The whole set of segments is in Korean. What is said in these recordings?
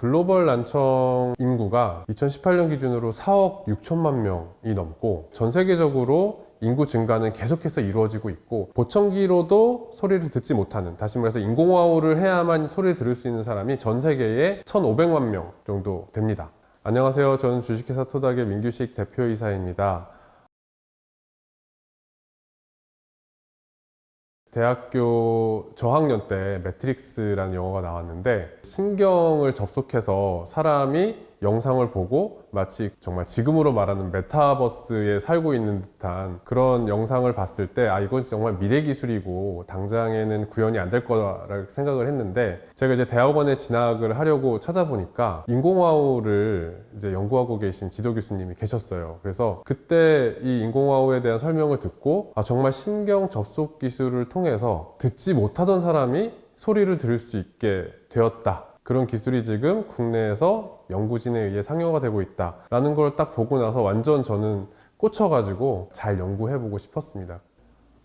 글로벌 난청 인구가 2018년 기준으로 4억 6천만 명이 넘고 전 세계적으로 인구 증가는 계속해서 이루어지고 있고 보청기로도 소리를 듣지 못하는 다시 말해서 인공화호를 해야만 소리를 들을 수 있는 사람이 전 세계에 1,500만 명 정도 됩니다. 안녕하세요. 저는 주식회사 토닥의 민규식 대표이사입니다. 대학교 저학년 때 매트릭스라는 영화가 나왔는데 신경을 접속해서 사람이 영상을 보고 마치 정말 지금으로 말하는 메타버스에 살고 있는 듯한 그런 영상을 봤을 때 아 이건 정말 미래 기술이고 당장에는 구현이 안 될 거라고 생각을 했는데 제가 이제 대학원에 진학을 하려고 찾아보니까 인공화호를 이제 연구하고 계신 지도 교수님이 계셨어요. 그래서 그때 이 인공화호에 대한 설명을 듣고 아 정말 신경 접속 기술을 통해서 듣지 못하던 사람이 소리를 들을 수 있게 되었다. 그런 기술이 지금 국내에서 연구진에 의해 상용화 되고 있다라는 걸 딱 보고 나서 완전 저는 꽂혀가지고 잘 연구해보고 싶었습니다.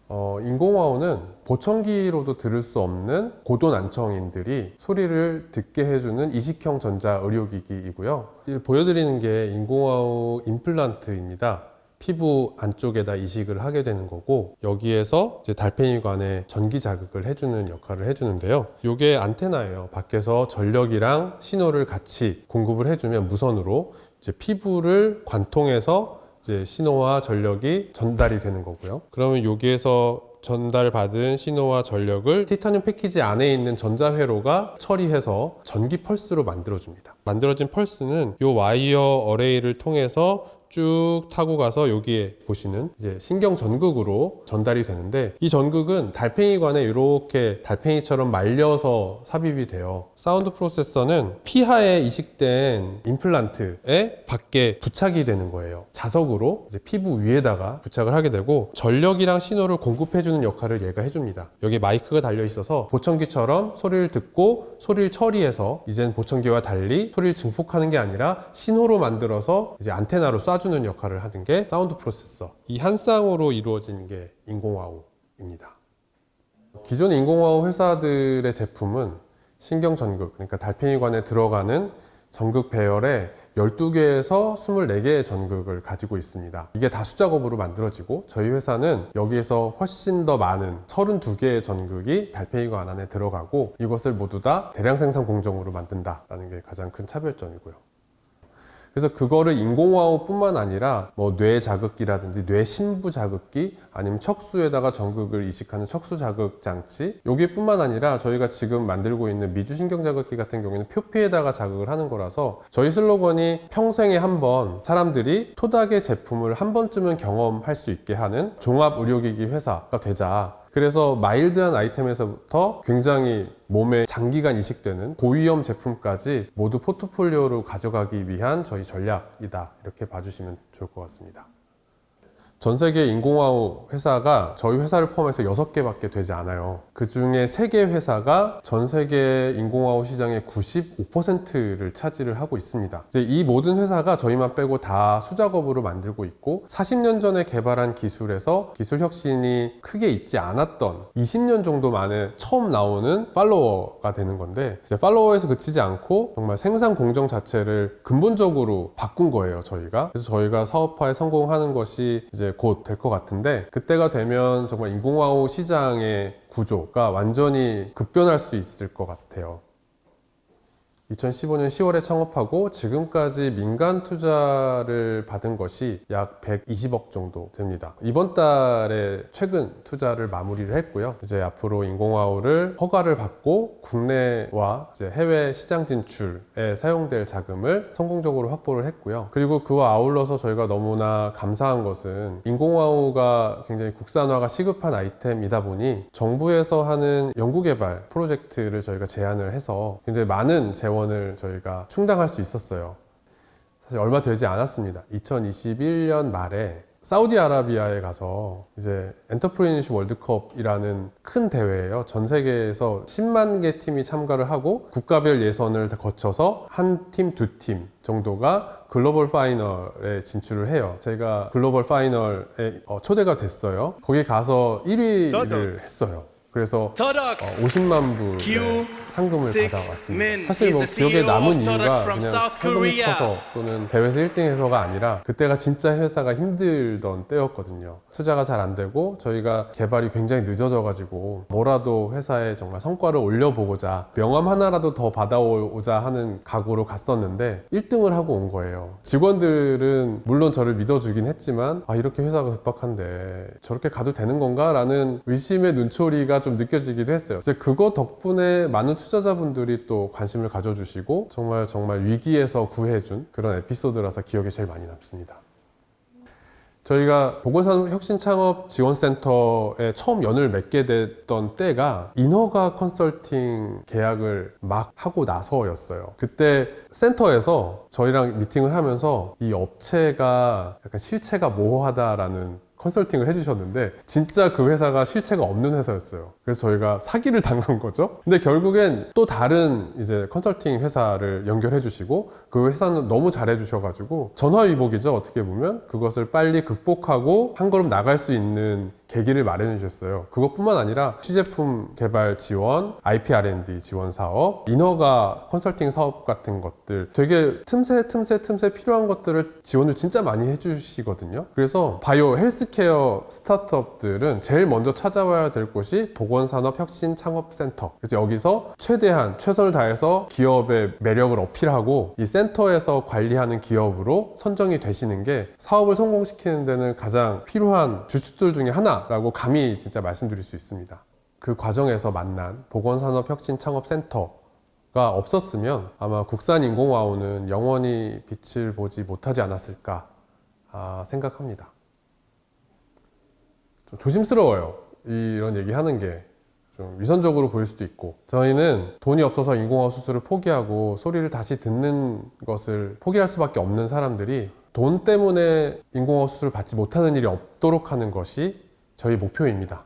어, 인공화호는 보청기로도 들을 수 없는 고도 난청인들이 소리를 듣게 해주는 이식형 전자 의료기기이고요. 이 보여드리는 게 인공화호 임플란트입니다. 피부 안쪽에다 이식을 하게 되는 거고 여기에서 이제 달팽이관에 전기 자극을 해주는 역할을 해주는데요. 이게 안테나예요. 밖에서 전력이랑 신호를 같이 공급을 해주면 무선으로 이제 피부를 관통해서 이제 신호와 전력이 전달이 되는 거고요. 그러면 여기에서 전달받은 신호와 전력을 티타늄 패키지 안에 있는 전자회로가 처리해서 전기 펄스로 만들어줍니다. 만들어진 펄스는 이 와이어 어레이를 통해서 쭉 타고 가서 여기에 보시는 이제 신경 전극으로 전달이 되는데 이 전극은 달팽이관에 이렇게 달팽이처럼 말려서 삽입이 돼요. 사운드 프로세서는 피하에 이식된 임플란트에 밖에 부착이 되는 거예요. 자석으로 이제 피부 위에다가 부착을 하게 되고 전력이랑 신호를 공급해주는 역할을 얘가 해줍니다. 여기 마이크가 달려 있어서 보청기처럼 소리를 듣고 소리를 처리해서 이젠 보청기와 달리 소리를 증폭하는 게 아니라 신호로 만들어서 이제 안테나로 쏴주 는 역할을 하는 게 사운드 프로세서. 이 한 쌍으로 이루어지는 게 인공화호입니다. 기존 인공화호 회사들의 제품은 신경 전극, 그러니까 달팽이관에 들어가는 전극 배열에 12개에서 24개의 전극을 가지고 있습니다. 이게 다 수 작업으로 만들어지고 저희 회사는 여기에서 훨씬 더 많은 32개의 전극이 달팽이관 안에 들어가고 이것을 모두 다 대량 생산 공정으로 만든다라는 게 가장 큰 차별점이고요. 그래서 그거를 인공화호뿐만 아니라 뭐 뇌 자극기라든지 뇌 심부 자극기 아니면 척수에다가 전극을 이식하는 척수 자극 장치 여기뿐만 아니라 저희가 지금 만들고 있는 미주 신경 자극기 같은 경우에는 표피에다가 자극을 하는 거라서 저희 슬로건이 평생에 한 번 사람들이 토닥의 제품을 한 번쯤은 경험할 수 있게 하는 종합 의료기기 회사가 되자 그래서 마일드한 아이템에서부터 굉장히 몸에 장기간 이식되는 고위험 제품까지 모두 포트폴리오로 가져가기 위한 저희 전략이다. 이렇게 봐주시면 좋을 것 같습니다. 전 세계 인공화호 회사가 저희 회사를 포함해서 6개밖에 되지 않아요. 그 중에 3개 회사가 전 세계 인공화호 시장의 95%를 차지를 하고 있습니다. 이제 이 모든 회사가 저희만 빼고 다 수작업으로 만들고 있고 40년 전에 개발한 기술에서 기술 혁신이 크게 있지 않았던 20년 정도 만에 처음 나오는 팔로워가 되는 건데 이제 팔로워에서 그치지 않고 정말 생산 공정 자체를 근본적으로 바꾼 거예요, 저희가. 그래서 저희가 사업화에 성공하는 것이 이제 곧 될 것 같은데 그때가 되면 정말 인공화호 시장의 구조가 완전히 급변할 수 있을 것 같아요. 2015년 10월에 창업하고 지금까지 민간 투자를 받은 것이 약 120억 정도 됩니다. 이번 달에 최근 투자를 마무리를 했고요. 이제 앞으로 인공화호를 허가를 받고 국내와 해외 시장 진출에 사용될 자금을 성공적으로 확보를 했고요. 그리고 그와 아울러서 저희가 너무나 감사한 것은 인공화호가 굉장히 국산화가 시급한 아이템이다 보니 정부에서 하는 연구개발 프로젝트를 저희가 제안을 해서 굉장히 많은 재원 을 저희가 충당할 수 있었어요. 사실 얼마 되지 않았습니다. 2021년 말에 사우디아라비아에 가서 이제 엔터프리니시 월드컵이라는 큰 대회예요. 전 세계에서 10만 개 팀이 참가를 하고 국가별 예선을 다 거쳐서 한 팀, 두 팀 정도가 글로벌 파이널에 진출을 해요. 제가 글로벌 파이널에 어, 초대가 됐어요. 거기 가서 1위를 했어요. 그래서 터덕 어, 50만 불 상금을 받아왔습니다. 사실 뭐 기억에 CEO 남은 이유가 그냥 상금이. 커서 또는 대회에서 1등해서가 아니라 그때가 진짜 회사가 힘들던 때였거든요. 투자가 잘 안 되고 저희가 개발이 굉장히 늦어져가지고 뭐라도 회사에 정말 성과를 올려보고자 명함 하나라도 더 받아오자 하는 각오로 갔었는데 1등을 하고 온 거예요. 직원들은 물론 저를 믿어주긴 했지만 아 이렇게 회사가 급박한데 저렇게 가도 되는 건가? 라는 의심의 눈초리가 좀 느껴지기도 했어요. 그거 덕분에 많은 투자자분들이 또 관심을 가져주시고 정말 정말 위기에서 구해준 그런 에피소드라서 기억에 제일 많이 남습니다. 저희가 보건산업혁신창업 지원센터에 처음 연을 맺게 됐던 때가 인허가 컨설팅 계약을 막 하고 나서였어요. 그때 센터에서 저희랑 미팅을 하면서 이 업체가 약간 실체가 모호하다라는 컨설팅을 해주셨는데 진짜 그 회사가 실체가 없는 회사였어요. 그래서 저희가 사기를 당한 거죠. 근데 결국엔 또 다른 이제 컨설팅 회사를 연결해 주시고 그 회사는 너무 잘해 주셔가지고 전화위복이죠. 어떻게 보면 그것을 빨리 극복하고 한 걸음 나갈 수 있는 계기를 마련해 주셨어요. 그것뿐만 아니라 시제품 개발 지원, IP R&D 지원 사업, 인허가 컨설팅 사업 같은 것들 되게 틈새 틈새 틈새 필요한 것들을 지원을 진짜 많이 해주시거든요. 그래서 바이오 헬스케어 스타트업들은 제일 먼저 찾아와야 될 곳이 보건산업혁신창업센터. 그래서 여기서 최대한 최선을 다해서 기업의 매력을 어필하고 이 센터에서 관리하는 기업으로 선정이 되시는 게 사업을 성공시키는 데는 가장 필요한 주축들 중에 하나 라고 감히 진짜 말씀드릴 수 있습니다. 그 과정에서 만난 보건산업혁신창업센터가 없었으면 아마 국산 인공와우는 영원히 빛을 보지 못하지 않았을까 아, 생각합니다. 좀 조심스러워요. 이런 얘기 하는 게. 좀 위선적으로 보일 수도 있고 저희는 돈이 없어서 인공화학 수술을 포기하고 소리를 다시 듣는 것을 포기할 수밖에 없는 사람들이 돈 때문에 인공화학 수술을 받지 못하는 일이 없도록 하는 것이 저희 목표입니다.